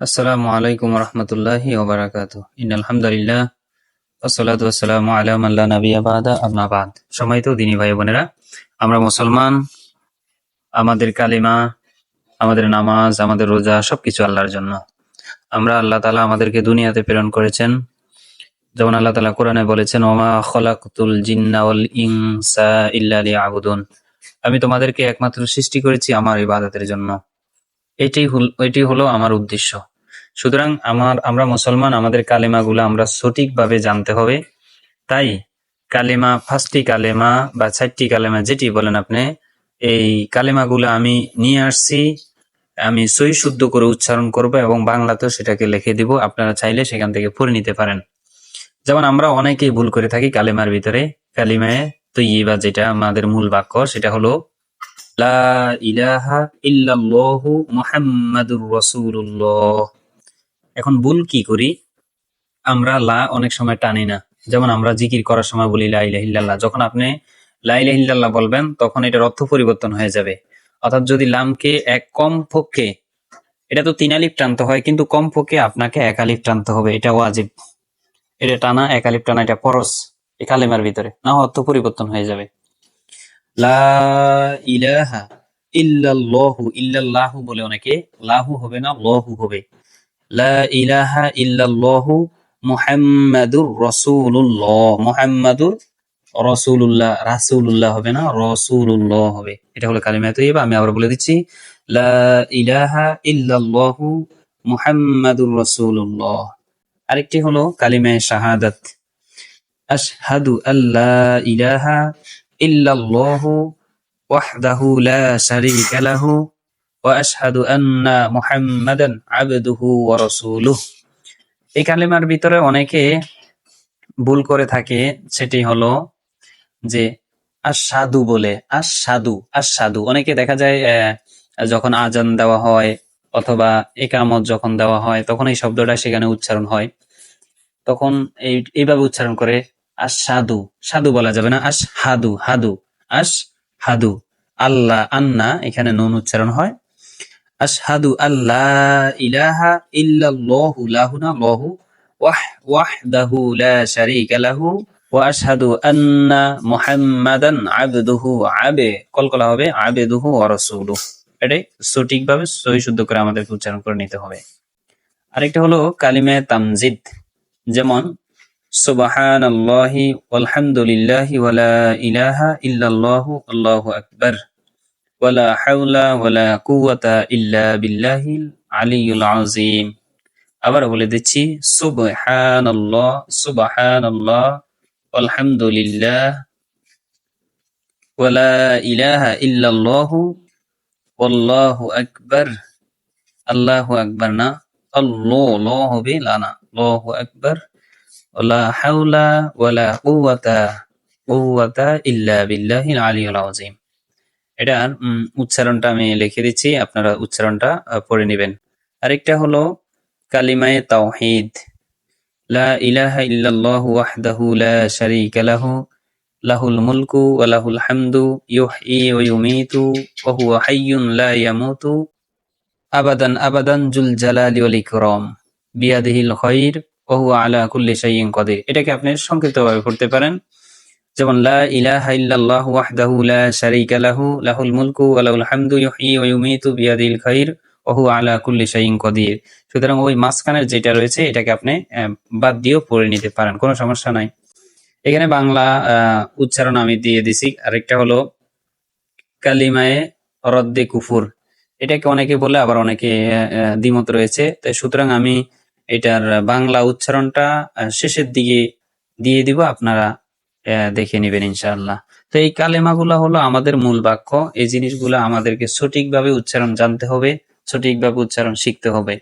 আসসালামু আলাইকুম রহমতুল্লাহি ওবারাকাত ইন আলহামদুলিল্লাহ আসসালাতু আসসালামু আলা মান লা নাবিয়্যা বাদ সম্মানিত দিনী ভাই বোনেরা, আমরা মুসলমান, আমাদের কালিমা, আমাদের নামাজ, আমাদের রোজা, সবকিছু আল্লাহর জন্য। আমরা আল্লাহ তাআলা আমাদেরকে দুনিয়াতে প্রেরণ করেছেন। যেমন আল্লাহ তাআলা কোরআনে বলেছেন, ওমা খলাকতুল জিন্না ওয়াল ইনসা ইল্লা লিয়াবুদুন। আমি তোমাদেরকে একমাত্র সৃষ্টি করেছি আমার ইবাদতের জন্য। এটি হল, এটি হলো আমার উদ্দেশ্য। সুতরাং আমার, আমরা মুসলমান, আমাদের কালেমাগুলো আমরা সঠিকভাবে জানতে হবে। তাই কালেমা ফার্স্টটি কালেমা বা চারটি কালেমা যেটি বলেন আপনি, এই কালেমাগুলো আমি নিয়ে আসছি। আমি সই শুদ্ধ করে উচ্চারণ করব এবং বাংলাতেও সেটাকে লিখে দিব। আপনারা চাইলে সেখান থেকে পড়ে নিতে পারেন। যেমন আমরা অনেকেই ভুল করে থাকি কালেমার ভিতরে। কালিমায় তৈবা যেটা আমাদের মূল বাক্য, সেটা হলো এখন ভুল কি করি? আমরা লা অনেক সময় টানি না। যেমন আমরা জিকির করার সময় বলি লা ইলাহা যখন আপনি লা ইলাহা বলবেন, তখন এটার অর্থ পরিবর্তন হয়ে যাবে। অর্থাৎ যদি লামকে এক কম পক্ষে এটা তো তিন আলিফ টানতে হয়, কিন্তু কম পক্ষে আপনাকে এক আলিফ টানতে হবে। এটা ওয়াজিব। এটা টানা, এক আলিফ টানা, এটা ফরজ। এই কালেমার ভিতরে। না অর্থ পরিবর্তন হয়ে যাবে। লা ইলাহা ইল্লাল্লাহু ইল্লাল্লাহু বলে অনেকে, লাহু হবে না, লহু হবে। লা ইলাহা ইল্লাল্লাহু মুহাম্মাদুর রাসূলুল্লাহ মুহাম্মাদুর রাসূলুল্লাহ রাসূলুল্লাহ হবে না, রাসূলুল্লাহ হবে। এটা হলো কালিমা তৈয়বা, আমি আবার বলে দিচ্ছি, লা ইলাহা ইল্লাল্লাহু মুহাম্মাদুর রাসূলুল্লাহ। আরেকটি হলো কালিমায়ে শাহাদাত। আশহাদু আল্লা ইলাহা ইল্লাল্লাহু ওয়াহদাহু লা শারীকা লাহু ওয়া আশহাদু আন্না মুহাম্মাদান আবদুহু ওয়া রাসূলুহু। এই কালিমার ভিতরে অনেকে ভুল করে থাকে, সেটি হলো যে আসাদু বলে আসাদু আসাদু অনেকে দেখা যায় যখন আজান দেওয়া হয় অথবা একামত যখন দেওয়া হয়, তখন এই শব্দটা সেখানে উচ্চারণ হয়। তখন এই, এইভাবে উচ্চারণ করে আসাদু সাধু বলা যাবে না আস হাদু হাদু আস হাদু আল্লাহ আন্না, এখানে নুন উচ্চারণ হয়। আশহাদু আল্লাহ ইলাহা ইল্লাল্লাহু লাহু না লহু ওয়াহ, ওয়াহদাহু লা শারীকা লাহু ওয়া আশহাদু আন্না মুহাম্মাদান আবদুহু আবে কলকলা হবে আবেদুহু ওয়া রাসূলুহু। এটাই সঠিকভাবে সহি শুদ্ধ করে আমাদেরকে উচ্চারণ করে নিতে হবে। আরেকটা হলো কালিমে তামজিদ, যেমন সুবহানাল্লাহি ওয়ালহামদুলিল্লাহি ওয়ালা ইলাহা ইল্লাল্লাহু আল্লাহু আকবার। ওয়ালা হাওলা ওয়ালা কুওয়াতা ইল্লা বিল্লাহিল আলিয়্যুল আযীম। আবার বলে দিচ্ছি, সুবহানাল্লাহ সুবহানাল্লাহ আলহামদুলিল্লাহ ওয়ালা ইলাহা ইল্লাল্লাহু, ওয়াল্লাহু আকবার। আল্লাহু আকবার না, আল্লাহ, ল হবে লানা, আল্লাহু আকবার। হাওলা ওয়ালা ইল্লা এটার উচ্চারণটা আমি লিখে দিচ্ছি, আপনারা উচ্চারণটা পড়ে নেবেন। আরেকটা হলো কালিমায়ে তাওহীদ। লা লা লাহুল মুলকু ওয়া লাহুল হামদু, ইউহয়ি ওয়া লা আবাদান আবাদান জুল জালালি ওয়াল ইকরাম। বিয়াদিহিল খায়র ওয়া হুয়া আলা কুল্লি শাইইন কাদির। এটাকে আপনি সংক্ষিপ্তভাবে পড়তে পারেন। যেমন, লা ইলাহা ইল্লাল্লাহু ওয়াহদাহু লা শারীকা লাহু, লাহুল মুলকু ওয়া লাহুল হামদু ইউহয়ি ওয়া ইউমীতু বিয়াদিহিল খায়র ওয়া হুয়া আলা কুল্লি শাইইন কাদির। সুতরাং ওই মাঝখানের যেটা রয়েছে, এটাকে আপনি বাদ দিয়েও পড়ে নিতে পারেন, কোনো সমস্যা নাই। এখানে বাংলা উচ্চারণ আমি দিয়ে দিছি। আরেকটা হলো, কালিমায়ে রদ্দে কুফুর। এটাকে অনেকে বলে, আবার অনেকে দ্বিমত রয়েছে। তাই সুতরাং আমি এটার বাংলা উচ্চারণটা শেষের দিকে দিয়ে দিব, আপনারা দেখে নেবেন ইনশাআল্লাহ। তো এই কালেমাগুলো হলো আমাদের মূল বাক্য। এই জিনিসগুলো আমাদেরকে সঠিকভাবে উচ্চারণ জানতে হবে, সঠিকভাবে উচ্চারণ শিখতে হবে।